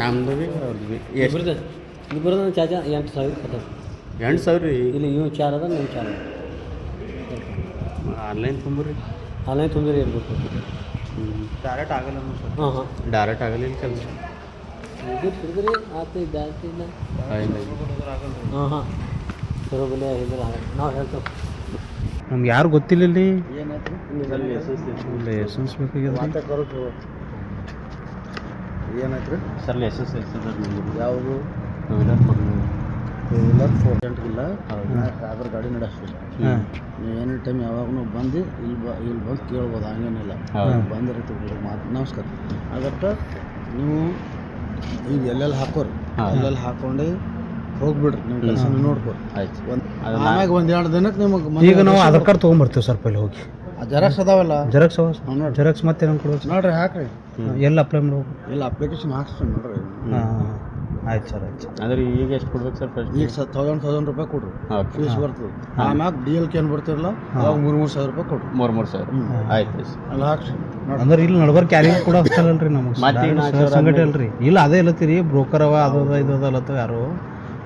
ನಮ್ದು ಭೀ ಅವ್ರದ್ದು ಇದು ಎಷ್ಟು? ಇಬ್ಬರದ್ದು ಚಾಚಾ ಎಂಟು ಸಾವಿರ ಎಂಟು ಸಾವಿರ ರೀ. ಇಲ್ಲಿ ಇವು ಚಾರ್ ಅದ ನೀವು ಚಾರ್ ಆನ್ಲೈನ್ ತುಂಬ್ರಿ ಆನ್ಲೈನ್ ತುಂಬ್ರಿ ಇರ್ಬೇಕು ಡೈರೆಕ್ಟ್ ಆಗಲ್ಲ ಸರ್ ಹಾಂ ಹಾಂ. ಡೈರೆಕ್ಟ್ ಆಗಲಿಲ್ಲ ಕೆಲಸ. ಇದು ಹಿಡಿದ್ರಿ ಆತು ಜಾಸ್ತಿ ಇಲ್ಲ. ಹಾಂ ಹಾಂ ಚಲೋ ಬೆಲೆ ಇದ್ರೆ ನಾವು ಹೇಳ್ತೇವೆ. ನಮ್ಗೆ ಯಾರು ಗೊತ್ತಿಲ್ಲ ಇಲ್ಲಿ ಎಸ್ ಎಸ್ ಬೇಕಾಗ್ಯದ ಏನಾಯ್ತು ರೀ? ಸರ್ ಲೈಸೆನ್ಸ್ ಯಾವುದು? Two wheeler four two wheeler four ಗಂಟೆಗಿಲ್ಲ ಅದ್ರ ಗಾಡಿ ನಡೆಸ್ತೀವಿ ನೀವು ಎನಿ ಟೈಮ್ ಯಾವಾಗೂ ಬಂದು ಇಲ್ಲಿ ಬ ಇಲ್ಲಿ ಬಂದು ಕೇಳ್ಬೋದು ಹಂಗೇನಿಲ್ಲ. ಬಂದಿರ್ತೀವಿ ಮಾತು ನಮಸ್ಕಾರ. ಅದಕ್ಕೆ ನೀವು ಈಗ ಎಲ್ಲೆಲ್ಲಿ ಹಾಕೋರಿ. ಎಲ್ಲೆಲ್ಲಿ ಹಾಕೊಂಡು ಹೋಗ್ಬಿಡ್ರಿ ನಿಮ್ಮ ಕೆಲಸ ನೋಡ್ಕೊರಿ. ಆಯ್ತು. ಒಂದು ಆಮ್ಯಾಗ ಒಂದು ಎರಡು ದಿನಕ್ಕೆ ನಿಮಗೆ ಈಗ ನಾವು ಆಧಾರ್ ಕಾರ್ಡ್ ತೊಗೊಂಬರ್ತೀವಿ ಸರ್ ಪहिले ಹೋಗಿ. ಜೆರಾಕ್ಸ್ ಅದಾವಲ್ಲ? ಜೆರಾಕ್ಸ್ ಅವ. ಜೆರಾಕ್ಸ್ ಮತ್ತೆ ಏನಂಗೆ ಕೊಡ್ಬೇಕು ನೋಡ್ರಿ ಹಾಕ್ರಿ. ಎಲ್ಲಿ ಅಪ್ಲೈ ಮಾಡ್ಬೇಕು ಇಲ್ಲ ಅಪ್ಲಿಕೇಶನ್ ಹಾಕ್ಸ್ತೀನಿ ನೋಡ್ರಿ. ಹಾಂ ಆಯ್ತು ಸರ್ ಆಯ್ತು ಅಂದ್ರೆ ಈಗ ಎಷ್ಟು ಕೊಡ್ಬೇಕು ಸರ್ ಫಸ್ಟ್ ಈಗ ಸ ತೌಸಂಡ್ ತೌಸಂಡ್ ರೂಪಾಯಿ ಕೊಡ್ರಿ. ಫೀಸ್ ಬರ್ತದೆ. ಆಮ್ಯಾಗ ಡಿ ಎಲ್ ಕೆ ಏನು ಬರ್ತಿರಲ್ಲ ಅವಾಗ ಮೂರು ಮೂರು ಸಾವಿರ ರೂಪಾಯಿ ಕೊಡ್ರಿ. ಮೂರು ಮೂರು ಸಾವಿರ. ಆಯ್ತು ಸರ್. ಅಲ್ಲಿ ಹಾಕ್ಸಿ ಅಂದ್ರೆ ಇಲ್ಲಿ ನಡ್ಬರ್ ಕ್ಯಾರಿಯರ್ ಕೂಡ ನಮಗೆ. ಮತ್ತೆ ಈಗ ನಾಲ್ಕು ಸಾವಿರ ಅಲ್ರಿ. ಇಲ್ಲ ಅದೇ ಇಲ್ಲತ್ತೀರಿ. ಬ್ರೋಕರ್ ಅವ ಅದು ಅದ ಇದು ಅದ ಅಲ್ಲತ್ತವ ಯಾರು.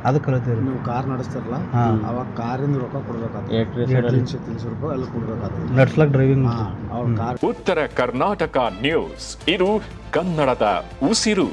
ಅದಕ್ಕೆ ಕಲಿತೀರಿ ನೀವು ಕಾರ್ ನಡೆಸ್ತಾರಲ್ಲ ಹಾಂ. ಅವಾಗ ಕಾರಿಂದ ರೊಕ್ಕ ಕೊಡ್ಬೇಕಾಗ್ತದೆ. ರೀ ಸರ್ ತಿನ್ಸಿ ರೂಪಾಯಿ ಎಲ್ಲ ಕೊಡ್ಬೇಕಾಗ್ತದೆ. ನಡ್ಸ್ಲಕ್ ಡ್ರೈವಿಂಗ್ ಹಾಂ ಅವ್ರ ಕಾರ್. ಉತ್ತರ ಕರ್ನಾಟಕ ನ್ಯೂಸ್ ಇದು ಕನ್ನಡದ ಉಸಿರು.